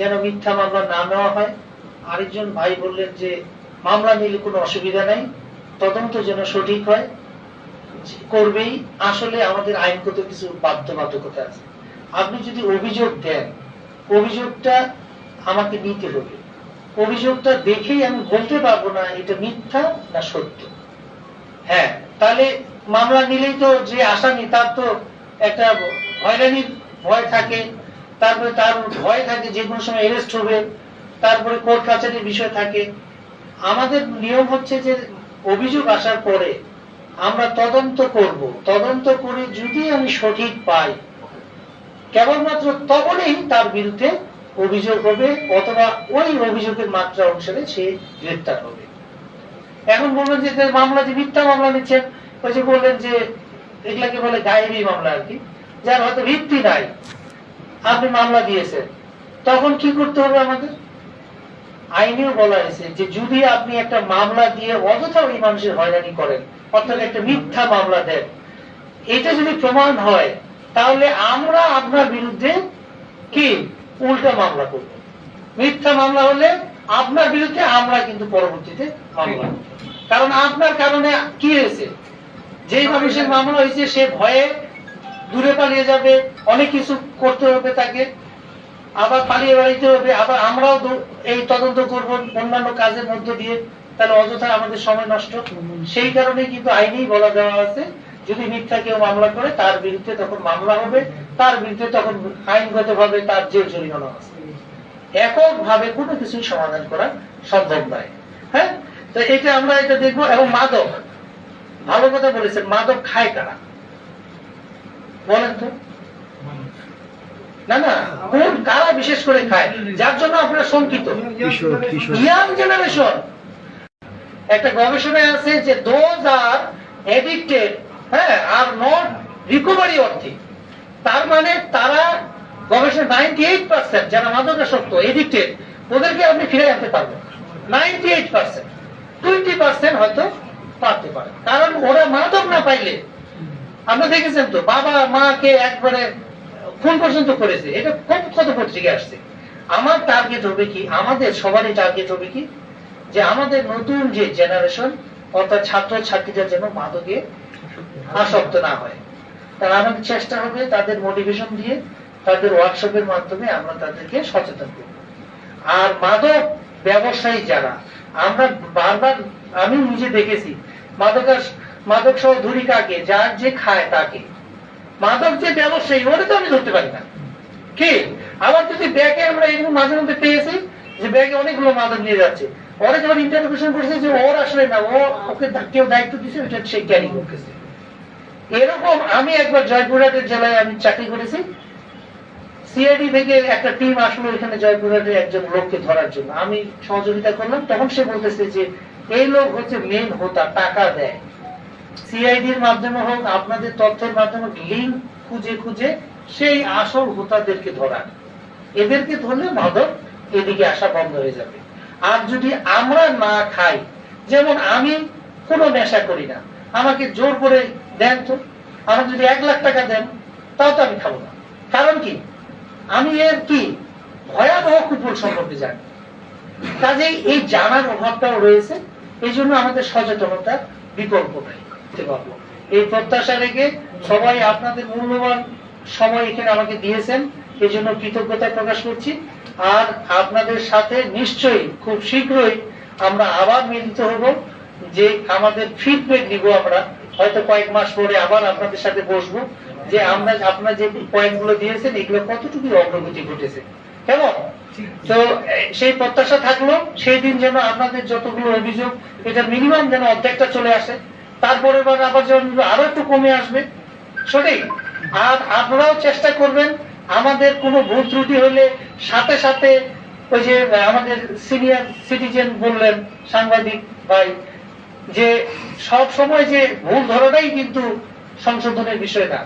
যেন মিথ্যা মামলা না নেওয়া হয়। আরেকজন ভাই বললেন যে, মামলা নিলে কোনো অসুবিধা নাই, তদন্ত যেন সঠিক হয়। করবেই। আসলে আমাদের আইনগত কিছু বাধ্যবাধকতা আছে। আপনি যদি অভিযোগ দেন, অভিযোগটা আমাকে নিতে হবে। অভিযোগটা দেখেই আমি বলতে পারব না এটা মিথ্যা না সত্য। হ্যাঁ তাহলে মামলা নিলেই তো যে আসামি, তার তো একটা হয়রানির ভয় থাকে। তারপরে তার ভয় থাকে, যে কোনো সময় অ্যারেস্ট হবে, তারপরে কোর্ট কাছারির বিষয় থাকে। আমাদের নিয়ম হচ্ছে যে অভিযোগ আসার পরে আমরা তদন্ত করব। তদন্ত করে যদি আমি সঠিক পাই, কেবলমাত্র তখনই তার বিরুদ্ধে অভিযোগ হবে, অথবা ওই অভিযোগের মাত্রা অনুসারে সে গ্রেপ্তার হবে। এখন বলবেন যে মামলা যে মিথ্যা মামলা নিচ্ছেন, ওই যে বললেন যে এগুলাকে বলে গায়েবী মামলা আর কি, যার হয়তো ভিত্তি নাই। আপনি মামলা দিয়েছেন তখন কি করতে হবে আমাদের? আইনেও বলা হয়েছে যে, যদি আপনি একটা মামলা দিয়ে অযথা ওই মানুষের হয়রানি করেন, অর্থাৎ একটা মিথ্যা মামলা দেন, এটা যদি প্রমাণ হয়, তাহলে আমরা আপনার বিরুদ্ধে কি? উল্টা মামলা করব। মিথ্যা মামলা হলে আপনার বিরুদ্ধে আমরা কিন্তু পরবর্তীতে মামলা কারণ আপনার কারণে কি হয়েছে? যেই মানুষের মামলা হয়েছে, সে ভয়ে দূরে পালিয়ে যাবে, অনেক কিছু করতে হবে তাকে। আবার পালিয়ে বেড়াইতে হবে, আবার আমরাও এই তদন্ত করব অন্যান্য কাজের মধ্য দিয়ে। তাহলে অযথা আমাদের সময় নষ্ট। সেই কারণে কিন্তু আইনেই বলা দেওয়া আছে, যদি মিথ্যা কেউ মামলা করে, তার বিরুদ্ধে তখন মামলা হবে। তার বিরুদ্ধে তখন আইনগত ভাবে তার জেল জরিমানা আছে একক ভাবে কোনো কিছুই সমাধান করা সম্ভব নয়। হ্যাঁ? তো এটা আমরা এটা দেখব। এবং মাদক, ভালো কথা বলেছেন, মাদক খায় কারা? বলেন তো। না না কোন কারা বিশেষ করে খায়? যার জন্য আপনারা শঙ্কিত। Young generation. একটা গবেষণায় আছে যে দোজ আর এডিক্টেড হ্যাঁ আর নট রিকভারি অর্থে। তার মানে তারা গবেষণা নাইনটি এইট পার্সেন্ট যারা মাদকাসক্ত এডিক্টেড ওদেরকে আপনি ফিরে আনতে পারবেন। Ninety eight percent twenty percent হয়তো পারতে পারে। কারণ ওরা মাদক না পাইলে আপনি দেখেছেন তো, বাবা মাকে একবারে ফোন পর্যন্ত করেছে। এটা কত কত পত্রিকা আসছে। আমার টার্গেট হবে কি, আমাদের সবারই টার্গেট হবে কি, যে আমাদের নতুন যে জেনারেশন অর্থাৎ ছাত্র ছাত্রীরা যেন মাদকে আসক্ত না হয়। তাহলে আমাদের চেষ্টা হবে তাদের মোটিভেশন দিয়ে, তাদের ওয়ার্কশপের মাধ্যমে আমরা তাদেরকে সচেতন করব। আর মাদক ব্যবসায়ী যারা, আমরা বারবার, আমি নিজে দেখেছি, মাদকাস মাদক সহ ধুরি কাকে, যার যে খায় তাকে। মাদক যে ব্যবসায়ী ওটা তো আমি ধরতে পারি না। কি? আবার যদি ব্যাগে আমরা এরকম মাঝে মধ্যে পেয়েছি যে ব্যাগে অনেকগুলো মাদক নিয়ে যাচ্ছে। ওরা যখন ইন্টারভিউশন করছে যে ওর আসলে না, ও ওকে কেউ দায়িত্ব ওটা সে ক্যারি করতেছে এরকম আমি একবার জয়পুরহাটের জেলায় আমি চাকরি করেছি। সিআইডি থেকে একটা টিম আসলো এখানে জয়পুরহাটে একজন লোককে ধরার জন্য। আমি সহযোগিতা করলাম, তখন সে বলতেছে যে, এই লোক হচ্ছে মেন হোতা, টাকা দেয়। সিআইডির মাধ্যমে হোক, আপনাদের তথ্যের মাধ্যমে লিঙ্ক খুঁজে খুঁজে সেই আসল হোতাদেরকে ধরা এদেরকে ধরলে মাদক এদিকে আসা বন্ধ হয়ে যাবে। আর যদি আমরা না খাই, যেমন আমি কোনো নেশা করি না, আমাকে জোর করে দেন তো, আমার যদি এক লাখ টাকা দেন, তাও তো আমি খাব না। কারণ কি? আমি এর কি? ভয়াবহ কুফল সম্পর্কে জানি। কাজেই এই জানার অভাবটাও রয়েছে, এই জন্য আমাদের সচেতনতা বিকল্প নাই। পারব। এই প্রত্যাশা রেখে সবাই আপনাদের মূল্যবান সময় এখানে আমাকে দিয়েছেন এই জন্য কৃতজ্ঞতা প্রকাশ করছি। আর আপনাদের সাথে নিশ্চয়ই খুব শীঘ্রই আমরা আবার মিলিত হব যে আমাদের ফিডব্যাক নিব আমরা। হয়তো কয়েক মাস পরে আবার আপনাদের সাথে বসবো যে আমরা আপনার যে পয়েন্টগুলো দিয়েছেন, এগুলো কতটুকু অগ্রগতি ঘটেছে। কেমন? তো সেই প্রত্যাশা থাকল, সেই দিন যেন আপনাদের যতগুলো অভিযোগ, এটা মিনিমাম যেন অর্ধেকটা চলে আসে। তারপরে আবার যখন আরও একটু কমে আসবে, সঠিক? আর আপনারাও চেষ্টা করবেন, আমাদের কোনো ভুল ত্রুটি হলে সাথে সাথে ওই যে আমাদের সিনিয়র সিটিজেন বললেন, সাংবাদিক ভাই, যে সব সময় যে ভুল ধরাটাই কিন্তু সংশোধনের বিষয় না